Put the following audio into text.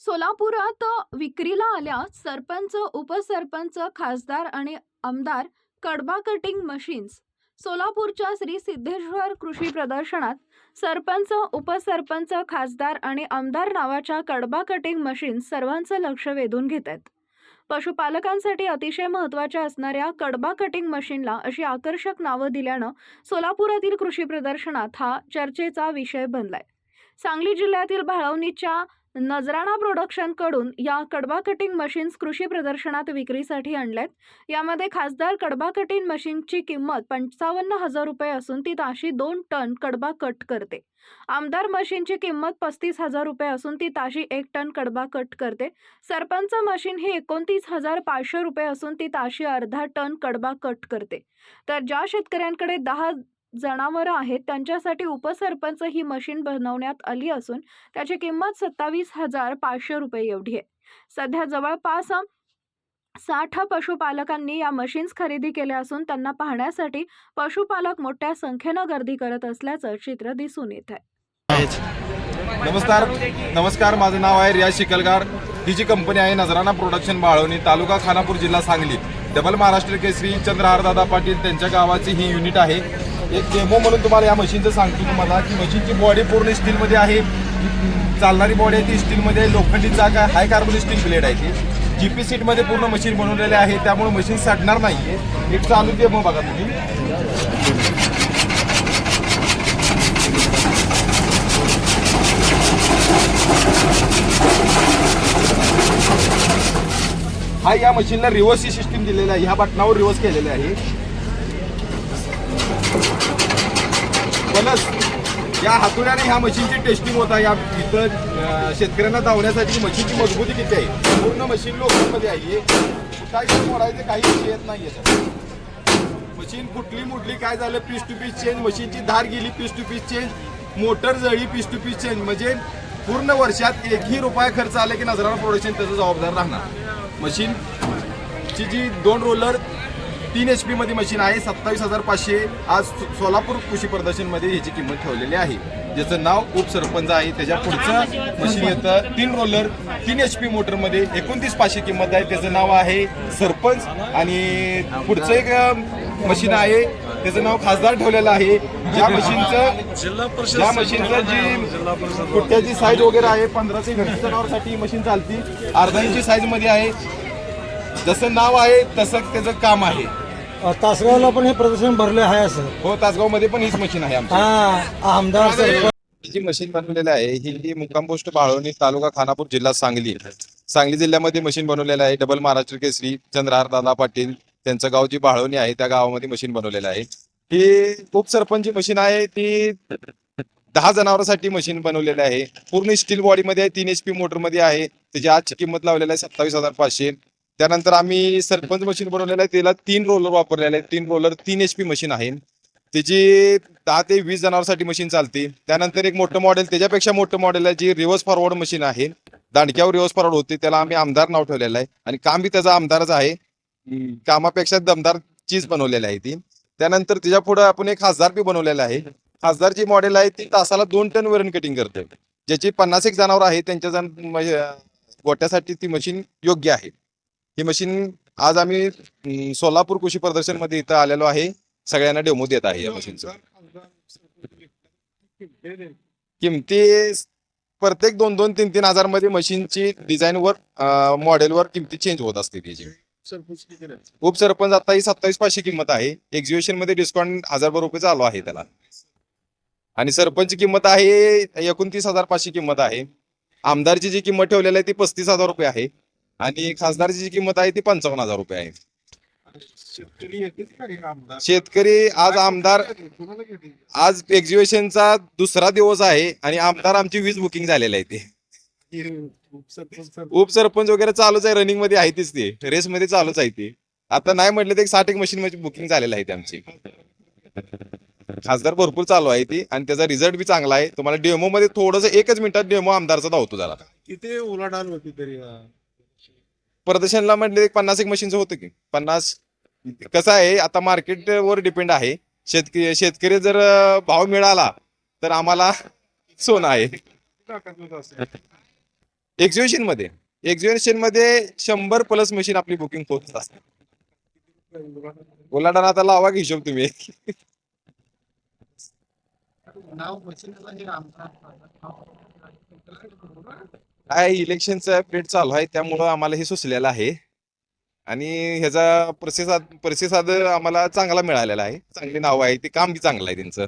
सोलापुरात विक्रीला आल्या सरपंच उपसरपंच खासदार आणि आमदार कडबा कटिंग मशीन्स. सोलापूरच्या श्री सिद्धेश्वर कृषी प्रदर्शनात सरपंच उपसरपंच खासदार आणि आमदार नावाच्या कडबा कटिंग मशीन्स सर्वांचं लक्ष वेधून घेत आहेत पशुपालकांसाठी अतिशय महत्त्वाच्या असणाऱ्या कडबा कटिंग मशीनला अशी आकर्षक नावं दिल्यानं सोलापुरातील कृषी प्रदर्शनात हा चर्चेचा विषय बनलाय. सांगली जिल्ह्यातील भाळवणीच्या नजराणा प्रोडक्शनकडून या कडबा कटिंग मशीन्स कृषी प्रदर्शनात विक्रीसाठी आणल्यात. यामध्ये खासदार कडबा कटिंग मशीनची किंमत पंचावन्न हजार रुपये असून ती ताशी दोन टन कडबा कट करते. आमदार मशीनची किंमत पस्तीस हजार रुपये असून ती ताशी एक टन कडबा कट करते. सरपंच मशीन ही एकोणतीस हजार पाचशे रुपये असून ती ताशी अर्धा टन कडबा कट करते. तर ज्या शेतकऱ्यांकडे दहा जनावरं आहेत त्यांच्यासाठी उपसरपंच ही मशीन बनवण्यात आली असून त्याची किंमत सत्तावीस हजार पाचशे रुपये एवढी आहे. सध्या जवळपास साठ पशुपालकांनी या मशीन्स खरेदी केल्या असून त्यांना पाहण्यासाठी पशुपालक मोठ्या संख्येनं गर्दी करत असल्याचं चित्र दिसून येत आहे. नमस्कार. नमस्कार. माझं नाव आहे रिया शिकलगार. ही जी कंपनी आहे नजराना प्रोडक्शन बाळवणी तालुका खानापूर जिल्हा सांगली. डबल महाराष्ट्र केसरी चंद्रहारदादा पाटील त्यांच्या गावाची ही युनिट आहे. एक डेमो म्हणून तुम्हाला या मशीनचं सांगतो तुम्हाला की मशीनची बॉडी पूर्ण स्टीलमध्ये आहे. चालणारी बॉडी आहे ती स्टीलमध्ये आहे. लोखंडी चाक आहे. हाय कार्बन स्टील प्लेट आहे ती. जी पी सीटमध्ये पूर्ण मशीन बनवलेले आहे. त्यामुळे मशीन सडणार नाही आहे एक चालू डेमो बघा तुम्ही. हा या मशीनला रिव्हर्सची सिस्टीम दिलेली आहे. ह्या बटनावर रिव्हर्स केलेले आहे. प्लस या हातोड्याने ह्या मशीनची टेस्टिंग होत आहे. या इतर शेतकऱ्यांना धावण्यासाठी मशीनची मजबूती किती आहे? पूर्ण मशीन लोकांमध्ये आहे. काय मोडायचे? काही विषय येत नाही मशीन फुटली मुडली काय झालं? पीस टू पीस चेंज मशीनची धार गेली piece to piece change motor जळी piece to piece change म्हणजे पूर्ण वर्षात एकही रुपया खर्च आला की नजराना प्रोडक्शन त्याचं जबाबदार राहणार. मशीनची जी दोन रोलर तीन एच पी मध्ये मशीन आहे. सत्तावीस हजार पाचशे आज सोलापूर कृषी प्रदर्शनमध्ये ह्याची किंमत ठेवलेली आहे. ज्याचं नाव उपसरपंच आहे. त्याच्या पुढचं मशीन येतं. तीन रोलर तीन एच पी मोटरमध्ये एकोणतीस पाचशे किंमत आहे. त्याचं नाव आहे सरपंच. आणि पुढचं एक मशीन आहे. त्याचं नाव खासदार ठेवलेलं आहे. ज्या मशीनचं जिल्हा परिषद ज्या मशीनचं जी कुट्ट्याची साईज वगैरे आहे पंधरा ते जनावरसाठी मशीन चालती. अर्धा इंची साईजमध्ये आहे. जसं नाव आहे तसं त्याचं काम आहे. तासगावला पण हे प्रदर्शन भरले आहे असं. हो तासगावमध्ये पण हीच मशीन आहे आमची. हा आमदार सरपंच. ही जी मशीन बनवलेली आहे ही जी मुक्काम पोस्ट बाळवणी तालुका खानापूर जिल्हा सांगली. सांगली जिल्ह्यामध्ये मशीन बनवलेलं आहे डबल महाराष्ट्र केसरी चंद्रहार दादा पाटील त्यांचं गाव जी बाळवणी आहे त्या गावामध्ये मशीन बनवलेलं आहे. ही उपसरपंच मशीन आहे ती दहा जनावरांसाठी मशीन बनवलेलं आहे. पूर्ण स्टील बॉडी मध्ये आहे तीन एच पी मोटरमध्ये आहे. त्याची आजची किंमत लावलेली आहे सत्तावीस हजार पाचशे. त्यानंतर आम्ही सरपंच मशीन बनवलेलं आहे त्याला तीन रोलर वापरलेले आहेत. तीन रोलर तीन एच पी मशीन आहे. त्याची दहा ते वीस जणांसाठी मशीन चालते. त्यानंतर एक मोठं मॉडेल त्याच्यापेक्षा मोठं मॉडेल आहे जी रिव्हर्स फॉरवर्ड मशीन आहे. दांडक्यावर रिव्हर्स फॉरवर्ड होते त्याला आम्ही आमदार नाव ठेवलेलं आहे. आणि काम बी त्याचा आमदारच आहे. कामापेक्षा दमदार चीज बनवलेली आहे ती. त्यानंतर त्याच्या पुढे आपण एक खासदार बी बनवलेला आहे. खासदारची मॉडेल आहे ती तासाला दोन टन वरण कटिंग करते. ज्याची पन्नास एक जनावर आहे त्यांच्या गोट्यासाठी ती मशीन योग्य आहे. ही मशीन आज आम्ही अं, सोलापूर कृषी प्रदर्शनमध्ये इथं आलेलो आहे. सगळ्यांना डेमो देत आहे या मशीनचं. किमती प्रत्येक दोन दोन तीन तीन हजारमध्ये मशीनची डिझाईन वर मॉडेल वर किमती चेंज होत असते त्याची उपसरपंच आता ही सत्तावीस पाचशे किंमत आहे. एक्झिबिशनमध्ये डिस्काउंट हजार रुपये चालू आहे त्याला. आणि सरपंच किंमत आहे एकोणतीस हजार पाचशे किंमत आहे. आमदारची जी किंमत ठेवलेली आहे ती पस्तीस हजार रुपये आहे. आणि खासदारची जी किंमत आहे ती पंचावन्न हजार रुपये आहे. शेतकरी आज आमदार आज एक्झिबिशनचा दुसरा दिवस आहे आणि आमदार आमची वीज बुकिंग झालेली आहे ते. उपसरपंच वगैरे चालूच आहे रनिंगमध्ये आहे तीच ते. रेस मध्ये चालूच आहे ती. आता नाही म्हटलं तर साठ एक मशीन मध्ये बुकिंग झालेलं आहे आमची. खासदार भरपूर चालू आहे ती आणि त्याचा रिझल्ट बी चांगला आहे. तुम्हाला डेमो मध्ये थोडस एकच मिनिटात डेमो आमदारचा धावतो जरा. किती उलाढाल होती तरी प्रदर्शनला म्हटले एक पन्नास एक मशीनचं होतं की. पन्नास कसं आहे आता मार्केटवर डिपेंड आहे. शेतकरी शेतकरी जर भाव मिळाला तर आम्हाला सोनं आहे. एक्झिबिशनमध्ये. एक्झिबिशनमध्ये शंभर प्लस मशीन आपली बुकिंग होत असते उलाढाल आता लावा हिशोब तुम्ही. काय इलेक्शनचा पिरियड चालू आहे त्यामुळं आम्हाला हे सुचलेलं आहे. आणि ह्याचा प्रतिसाद प्रतिसाद आम्हाला चांगला मिळालेला आहे. चांगली नाव आहे ते काम बी चांगलं आहे त्यांचं.